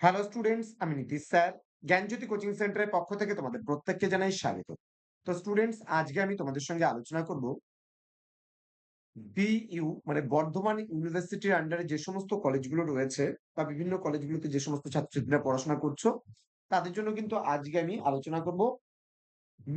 Hello students আমি Nitish sir. জ্ঞানজ্যোতি coaching সেন্টারের পক্ষ থেকে তোমাদের প্রত্যেককে জানাই স্বাগত। তো স্টুডেন্টস আজকে আমি তোমাদের সঙ্গে আলোচনা করব বিইউ মানে বর্ধমান ইউনিভার্সিটির আন্ডারে যে সমস্ত কলেজগুলো রয়েছে বা বিভিন্ন কলেজগুলোতে যে সমস্ত ছাত্রছাত্রীরা পড়াশোনা করছ, তাদের জন্য কিন্তু আজকে আমি আলোচনা করব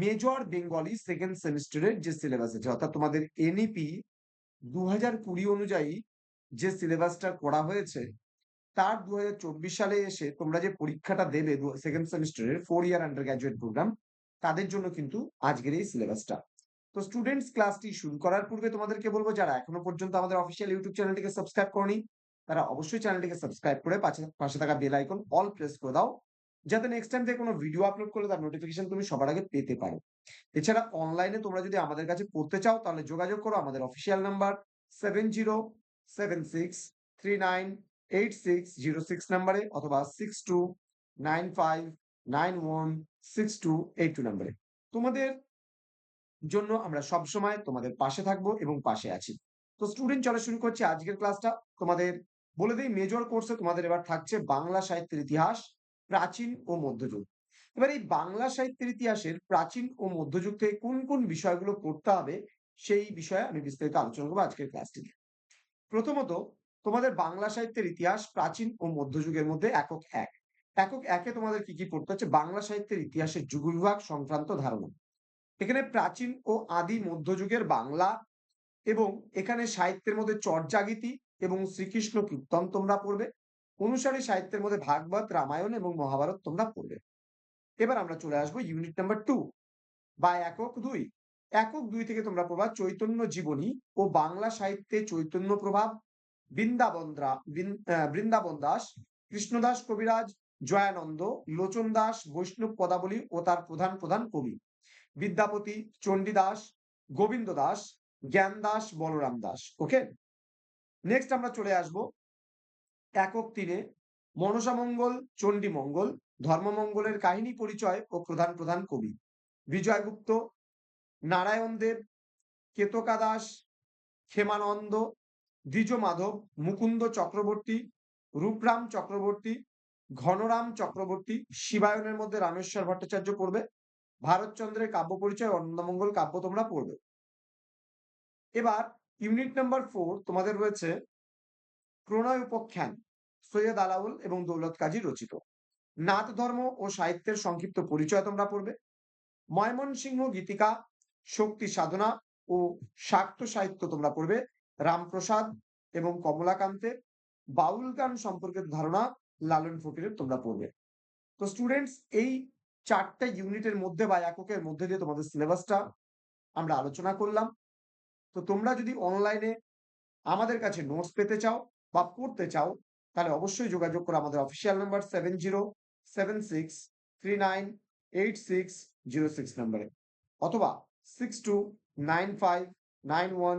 মেজর বেঙ্গলি সেকেন্ড সেমিস্টারের যে সিলেবাস আছে, অর্থাৎ তোমাদের এনইপি দু হাজার কুড়ি অনুযায়ী যে সিলেবাসটা করা হয়েছে তার দু হাজার চব্বিশ সালে এসে তোমরা যে পরীক্ষাটা দেবে সেকেন্ড সেমিস্টারের four year undergraduate programme তাদের জন্য কিন্তু আজকের এই সিলেবাসটা তো স্টুডেন্টস ক্লাসটি শুরু করার পূর্বে তোমাদেরকে বলব, যারা এখনও পর্যন্ত আমাদের অফিসিয়াল ইউটিউব চ্যানেলটিকে সাবস্ক্রাইব করনি, তারা অবশ্যই চ্যানেলটিকে সাবস্ক্রাইব করে পাশে থাকা বেল আইকন অল প্রেস করে দাও, যাতে নেক্সট টাইম থেকে কোনো ভিডিও আপলোড করলে তার নোটিফিকেশন তুমি সবার আগে পেতে পারো। এছাড়া অনলাইনে তোমরা যদি আমাদের কাছে পড়তে চাও, তাহলে যোগাযোগ করো আমাদের official number seven zero seven six three nine eight six zero six নাম্বারে অথবা six two nine five nine one six two eight two নাম্বারে। তোমাদের জন্য আমরা তোমাদের পাশে থাকব এবং পাশে আছি। তো স্টুডেন্ট চলে শুরু আজকের ক্লাসটা তোমাদের বলে দিই মেজর কোর্সে তোমাদের এবার থাকছে বাংলা সাহিত্যের ইতিহাস, প্রাচীন ও মধ্যযুগ। এবার এই বাংলা সাহিত্যের ইতিহাসের প্রাচীন ও মধ্যযুগ থেকে কোন কোন বিষয়গুলো পড়তে হবে, সেই বিষয়ে আমি বিস্তারিত আলোচনা করব আজকের ক্লাসটিতে প্রথমত তোমাদের বাংলা সাহিত্যের ইতিহাস প্রাচীন ও মধ্যযুগের মধ্যে একক এক। একক একে তোমাদের কি কি পড়তে হচ্ছে? বাংলা সাহিত্যের ইতিহাসের যুগ বিভাগ সংক্রান্ত ধারণা। এখানে প্রাচীন ও আদি মধ্যযুগের বাংলা এবং এখানে সাহিত্যের মধ্যে চর্যাগীতি এবং শ্রীকৃষ্ণ কীর্তন তোমরা পড়বে। অনুসারী সাহিত্যের মধ্যে ভাগবত, রামায়ণ এবং মহাভারত তোমরা পড়বে। এবার আমরা চলে আসব ইউনিট নাম্বার টু বা একক দুই। একক দুই থেকে তোমরা পড়বা চৈতন্য জীবনী ও বাংলা সাহিত্যে চৈতন্য প্রভাব বৃন্দাবন বৃন্দাবন দাস, কৃষ্ণদাস কবিরাজ, জয়ানন্দ, লোচন দাস, বৈষ্ণব পদাবলী ও তার প্রধান প্রধান কবি। বিদ্যাপতি চণ্ডীদাস, গোবিন্দ দাস, জ্ঞান দাস, বলরাম দাস। ওকে নেক্সট আমরা চলে আসব একক তিনে। মনসামঙ্গল চণ্ডীমঙ্গল ধর্মমঙ্গলের কাহিনী পরিচয় ও প্রধান প্রধান কবি। বিজয়গুপ্ত নারায়ণ দেব, কেতকা দাস, ক্ষেমানন্দ দ্বিজ মাধব, মুকুন্দ চক্রবর্তী, রূপরাম চক্রবর্তী, ঘনরাম চক্রবর্তী, শিবায়নের মধ্যে রামেশ্বর ভট্টাচার্য পড়বে। ভারতচন্দ্রের কাব্য পরিচয় অন্নমঙ্গল কাব্য তোমরা পড়বে। এবার ইউনিট নাম্বার ফোর তোমাদের রয়েছে প্রণয় উপখ্যান, সৈয়দ আলাউল এবং দৌলত কাজী রচিত। নাথ ধর্ম ও সাহিত্যের সংক্ষিপ্ত পরিচয় তোমরা পড়বে। ময়মনসিংহ গীতিকা, শক্তি সাধনা ও শাক্ত সাহিত্য তোমরা পড়বে। রামপ্রসাদ এবং কমলাকান্তের বাউল গান সম্পর্কিত ধারণা লালন ফকিরের তোমরা পড়বে। তো স্টুডেন্টস এই চারটা ইউনিটের মধ্যে বা এককের মধ্যে দিয়ে তোমাদের সিলেবাসটা আমরা আলোচনা করলাম। তো তোমরা যদি অনলাইনে আমাদের কাছে নোটস পেতে চাও বা পড়তে চাও, তাহলে অবশ্যই যোগাযোগ করো আমাদের official number seven zero seven six three nine eight six zero six নাম্বারে অথবা six two nine five nine one